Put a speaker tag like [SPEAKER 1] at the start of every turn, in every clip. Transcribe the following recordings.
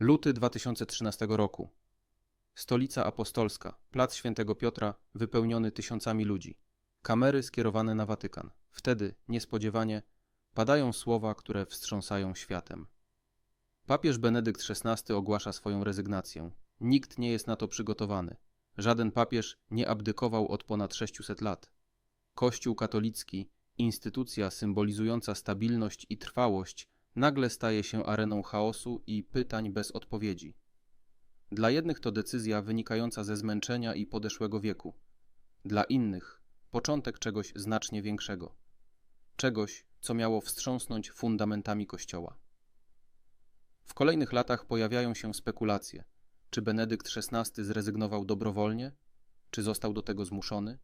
[SPEAKER 1] Luty 2013 roku. Stolica Apostolska, plac Świętego Piotra, wypełniony tysiącami ludzi. Kamery skierowane na Watykan. Wtedy, niespodziewanie, padają słowa, które wstrząsają światem. Papież Benedykt XVI ogłasza swoją rezygnację. Nikt nie jest na to przygotowany. Żaden papież nie abdykował od ponad 600 lat. Kościół katolicki, instytucja symbolizująca stabilność i trwałość, nagle staje się areną chaosu i pytań bez odpowiedzi. Dla jednych to decyzja wynikająca ze zmęczenia i podeszłego wieku, dla innych początek czegoś znacznie większego, czegoś, co miało wstrząsnąć fundamentami Kościoła. W kolejnych latach pojawiają się spekulacje, czy Benedykt XVI zrezygnował dobrowolnie, czy został do tego zmuszony,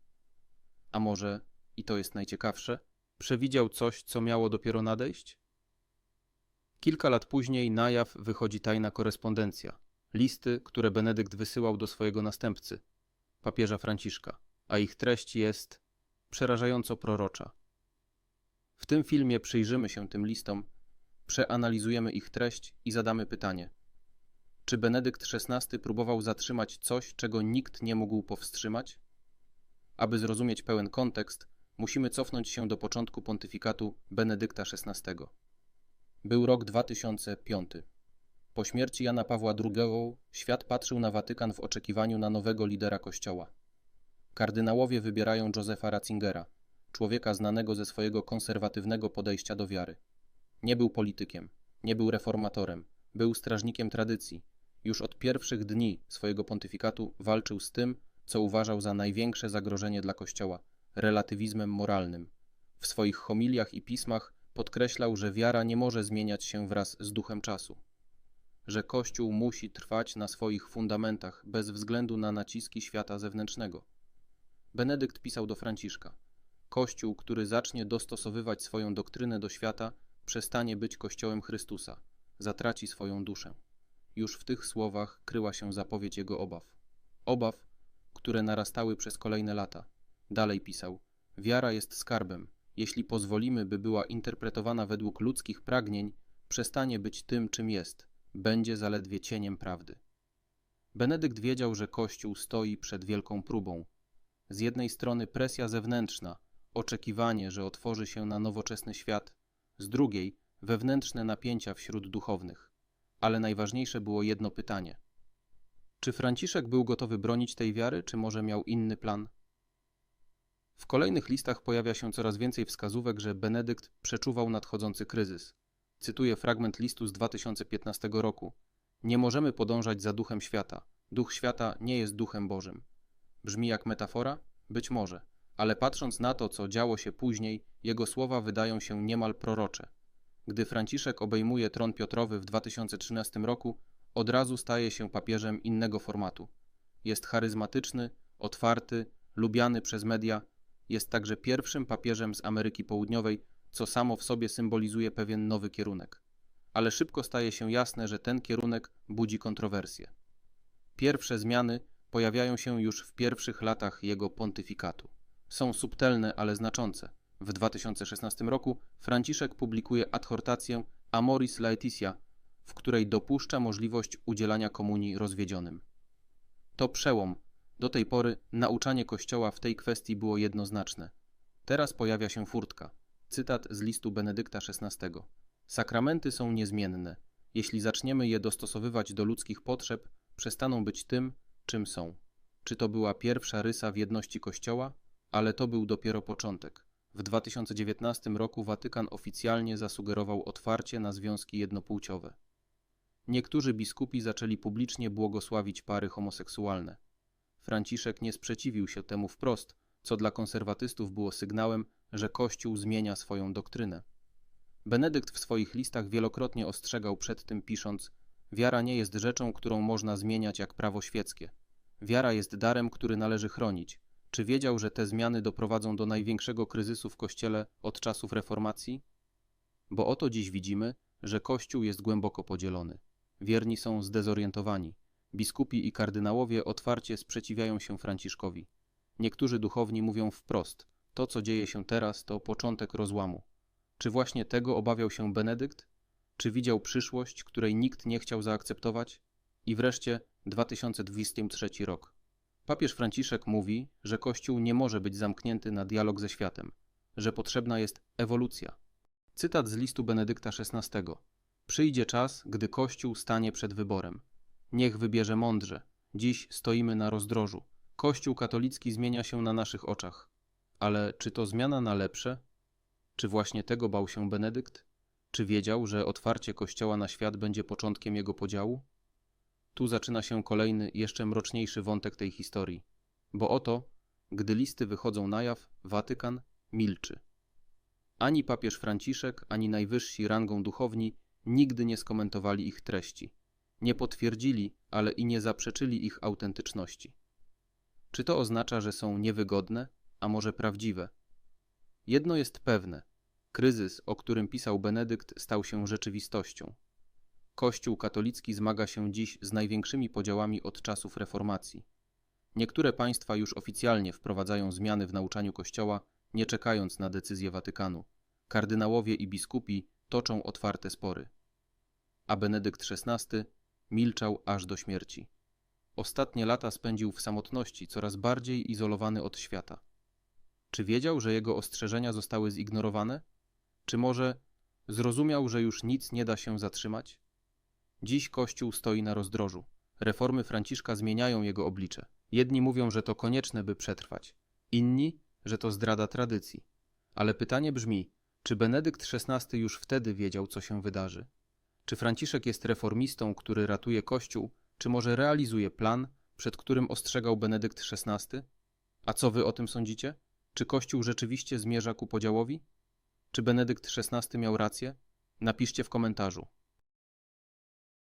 [SPEAKER 1] a może, i to jest najciekawsze, przewidział coś, co miało dopiero nadejść? Kilka lat później na jaw wychodzi tajna korespondencja, listy, które Benedykt wysyłał do swojego następcy, papieża Franciszka, a ich treść jest przerażająco prorocza. W tym filmie przyjrzymy się tym listom, przeanalizujemy ich treść i zadamy pytanie: czy Benedykt XVI próbował zatrzymać coś, czego nikt nie mógł powstrzymać? Aby zrozumieć pełen kontekst, musimy cofnąć się do początku pontyfikatu Benedykta XVI. Był rok 2005. Po śmierci Jana Pawła II świat patrzył na Watykan w oczekiwaniu na nowego lidera Kościoła. Kardynałowie wybierają Józefa Ratzingera, człowieka znanego ze swojego konserwatywnego podejścia do wiary. Nie był politykiem, nie był reformatorem, był strażnikiem tradycji. Już od pierwszych dni swojego pontyfikatu walczył z tym, co uważał za największe zagrożenie dla Kościoła relatywizmem moralnym. W swoich homiliach i pismach podkreślał, że wiara nie może zmieniać się wraz z duchem czasu, że Kościół musi trwać na swoich fundamentach bez względu na naciski świata zewnętrznego. Benedykt pisał do Franciszka: Kościół, który zacznie dostosowywać swoją doktrynę do świata, przestanie być Kościołem Chrystusa, zatraci swoją duszę. Już w tych słowach kryła się zapowiedź jego obaw. Obaw, które narastały przez kolejne lata. Dalej pisał: Wiara jest skarbem, jeśli pozwolimy, by była interpretowana według ludzkich pragnień, przestanie być tym, czym jest, będzie zaledwie cieniem prawdy. Benedykt wiedział, że Kościół stoi przed wielką próbą. Z jednej strony presja zewnętrzna, oczekiwanie, że otworzy się na nowoczesny świat, z drugiej wewnętrzne napięcia wśród duchownych. Ale najważniejsze było jedno pytanie: czy Franciszek był gotowy bronić tej wiary, czy może miał inny plan? W kolejnych listach pojawia się coraz więcej wskazówek, że Benedykt przeczuwał nadchodzący kryzys. Cytuję fragment listu z 2015 roku. Nie możemy podążać za duchem świata. Duch świata nie jest duchem Bożym. Brzmi jak metafora? Być może, ale patrząc na to, co działo się później, jego słowa wydają się niemal prorocze. Gdy Franciszek obejmuje tron Piotrowy w 2013 roku, od razu staje się papieżem innego formatu. Jest charyzmatyczny, otwarty, lubiany przez media, jest także pierwszym papieżem z Ameryki Południowej, co samo w sobie symbolizuje pewien nowy kierunek. Ale szybko staje się jasne, że ten kierunek budzi kontrowersje. Pierwsze zmiany pojawiają się już w pierwszych latach jego pontyfikatu. Są subtelne, ale znaczące. W 2016 roku Franciszek publikuje adhortację Amoris Laetitia, w której dopuszcza możliwość udzielania komunii rozwiedzionym. To przełom do tej pory nauczanie Kościoła w tej kwestii było jednoznaczne. Teraz pojawia się furtka. Cytat z listu Benedykta XVI. Sakramenty są niezmienne. Jeśli zaczniemy je dostosowywać do ludzkich potrzeb, przestaną być tym, czym są. Czy to była pierwsza rysa w jedności Kościoła? Ale to był dopiero początek. W 2019 roku Watykan oficjalnie zasugerował otwarcie na związki jednopłciowe. Niektórzy biskupi zaczęli publicznie błogosławić pary homoseksualne. Franciszek nie sprzeciwił się temu wprost, co dla konserwatystów było sygnałem, że Kościół zmienia swoją doktrynę. Benedykt w swoich listach wielokrotnie ostrzegał przed tym, pisząc: Wiara nie jest rzeczą, którą można zmieniać jak prawo świeckie. Wiara jest darem, który należy chronić. Czy wiedział, że te zmiany doprowadzą do największego kryzysu w Kościele od czasów reformacji? Bo oto dziś widzimy, że Kościół jest głęboko podzielony. Wierni są zdezorientowani. Biskupi i kardynałowie otwarcie sprzeciwiają się Franciszkowi. Niektórzy duchowni mówią wprost: To, co dzieje się teraz, to początek rozłamu. Czy właśnie tego obawiał się Benedykt? Czy widział przyszłość, której nikt nie chciał zaakceptować? I wreszcie 2203 rok. Papież Franciszek mówi, że Kościół nie może być zamknięty na dialog ze światem, że potrzebna jest ewolucja. Cytat z listu Benedykta XVI. Przyjdzie czas, gdy Kościół stanie przed wyborem. Niech wybierze mądrze. Dziś stoimy na rozdrożu. Kościół katolicki zmienia się na naszych oczach. Ale czy to zmiana na lepsze? Czy właśnie tego bał się Benedykt? Czy wiedział, że otwarcie Kościoła na świat będzie początkiem jego podziału? Tu zaczyna się kolejny, jeszcze mroczniejszy wątek tej historii. Bo oto, gdy listy wychodzą na jaw, Watykan milczy. Ani papież Franciszek, ani najwyżsi rangą duchowni nigdy nie skomentowali ich treści. Nie potwierdzili, ale i nie zaprzeczyli ich autentyczności. Czy to oznacza, że są niewygodne, a może prawdziwe? Jedno jest pewne: kryzys, o którym pisał Benedykt, stał się rzeczywistością. Kościół katolicki zmaga się dziś z największymi podziałami od czasów reformacji. Niektóre państwa już oficjalnie wprowadzają zmiany w nauczaniu Kościoła, nie czekając na decyzję Watykanu. Kardynałowie i biskupi toczą otwarte spory. A Benedykt XVI milczał aż do śmierci. Ostatnie lata spędził w samotności, coraz bardziej izolowany od świata. Czy wiedział, że jego ostrzeżenia zostały zignorowane? Czy może zrozumiał, że już nic nie da się zatrzymać? Dziś Kościół stoi na rozdrożu. Reformy Franciszka zmieniają jego oblicze. Jedni mówią, że to konieczne, by przetrwać, inni, że to zdrada tradycji. Ale pytanie brzmi: czy Benedykt XVI już wtedy wiedział, co się wydarzy? Czy Franciszek jest reformistą, który ratuje Kościół, czy może realizuje plan, przed którym ostrzegał Benedykt XVI? A co wy o tym sądzicie? Czy Kościół rzeczywiście zmierza ku podziałowi? Czy Benedykt XVI miał rację? Napiszcie w komentarzu.